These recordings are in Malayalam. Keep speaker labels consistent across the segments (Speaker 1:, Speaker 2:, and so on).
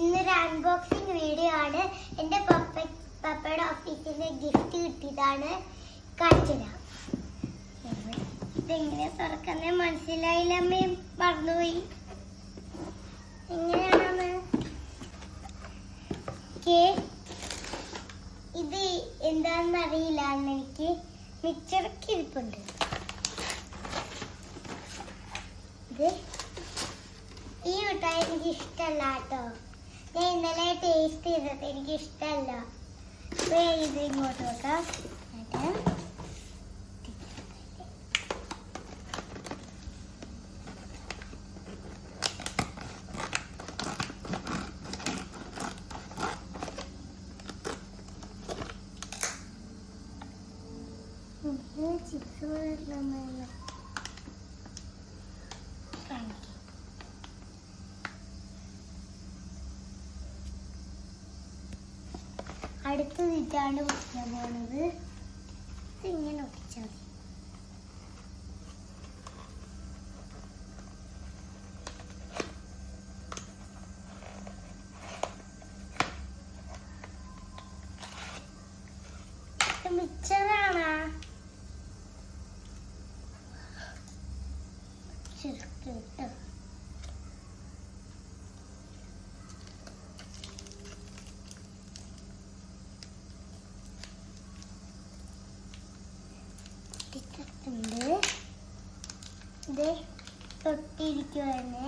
Speaker 1: ഇന്നൊരു അൺബോക്സിംഗ് വീഡിയോ ആണ്. എന്റെ പപ്പ പപ്പയുടെ ഓഫീസിൽ നിന്ന് ഗിഫ്റ്റ് കിട്ടിയതാണ്. കാണിച്ചത് ഇതെങ്ങനെ തുറക്കുന്നേ? മനസ്സിലായില്ല അമ്മയും മറന്നുപോയി. എങ്ങനെയാണ് കേ ഇത് എന്താണെന്ന് അറിയില്ല എനിക്ക്. മിച്ചറൊക്കെ ഇരിപ്പുണ്ട്. ഇത് ഈ മിഠായി എനിക്ക് ഇഷ്ടമല്ല കേട്ടോ. ഞാൻ ഇന്നലെ ടേസ്റ്റ് ചെയ്തത് എനിക്ക് ഇഷ്ടമല്ല ഇത് ഇങ്ങോട്ട് വെക്കാം എന്നിട്ട് കാണിക്കാം അടുത്തത് ഇതാണ് കുടിക്കാൻ പോണത്. ഇങ്ങനെ ഒട്ടിച്ചാൽ മതി. മിച്ചറാണാ ഇട്ടിട്ടുണ്ട് ഇത് തൊട്ടിരിക്കുവാണ്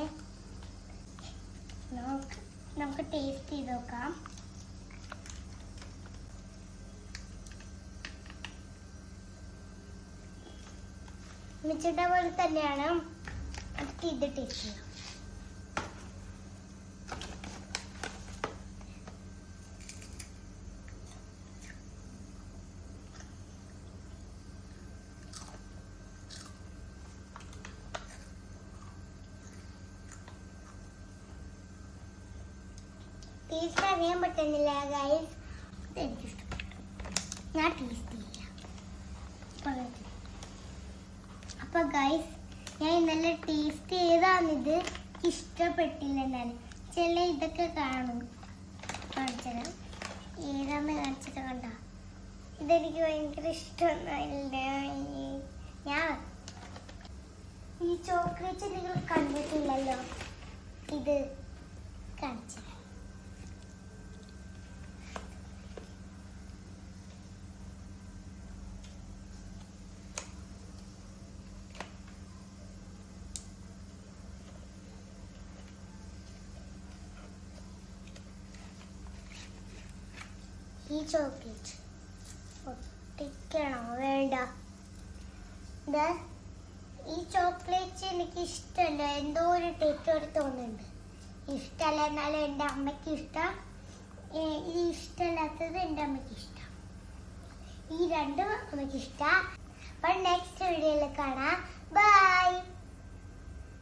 Speaker 1: നമുക്ക് നമുക്ക് ടേസ്റ്റ് ചെയ്ത് നോക്കാം. മിച്ചിട്ട പോലെ തന്നെയാണ്. അത് ഇത് ടേസ്റ്റ് ചെയ്യാം. ടേസ്റ്റ് അറിയാൻ പറ്റുന്നില്ല ഗൈസ് എനിക്ക് ഞാൻ ടേസ്റ്റ് ചെയ്യില്ല. അപ്പൊ ഗൈസ് ഞാൻ ഇന്നലെ ടേസ്റ്റ് ചെയ്താണിത് ഇഷ്ടപ്പെട്ടില്ല ഞാൻ. ചില ഇതൊക്കെ കാണും. കാണിച്ചത് ഏതാന്ന് കാണിച്ചിട്ട് കണ്ട? ഇതെനിക്ക് ഭയങ്കര ഇഷ്ടമൊന്നുമില്ല ഞാൻ ഈ ചോക്ലേറ്റ് നിങ്ങൾ കണ്ടിട്ടില്ലല്ലോ? ഇത് കാണിച്ചു ഈ ചോക്ലേറ്റ് ഒട്ടിക്കണോ വേണ്ട. ഈ ചോക്ലേറ്റ് എനിക്ക് ഇഷ്ടമല്ല എന്തോ ഒരു ടേസ്റ്റ് ഒരു തോന്നുന്നുണ്ട്. ഇഷ്ടമല്ല എന്നാലും എന്റെ അമ്മയ്ക്ക് ഇഷ്ടം. ഇത് ഇഷ്ടമല്ലാത്തത് എന്റെ അമ്മയ്ക്ക് ഇഷ്ടം. ഈ രണ്ടും അമ്മയ്ക്ക് ഇഷ്ടം. അപ്പം നെക്സ്റ്റ് വീഡിയോയിൽ കാണാം. ബൈ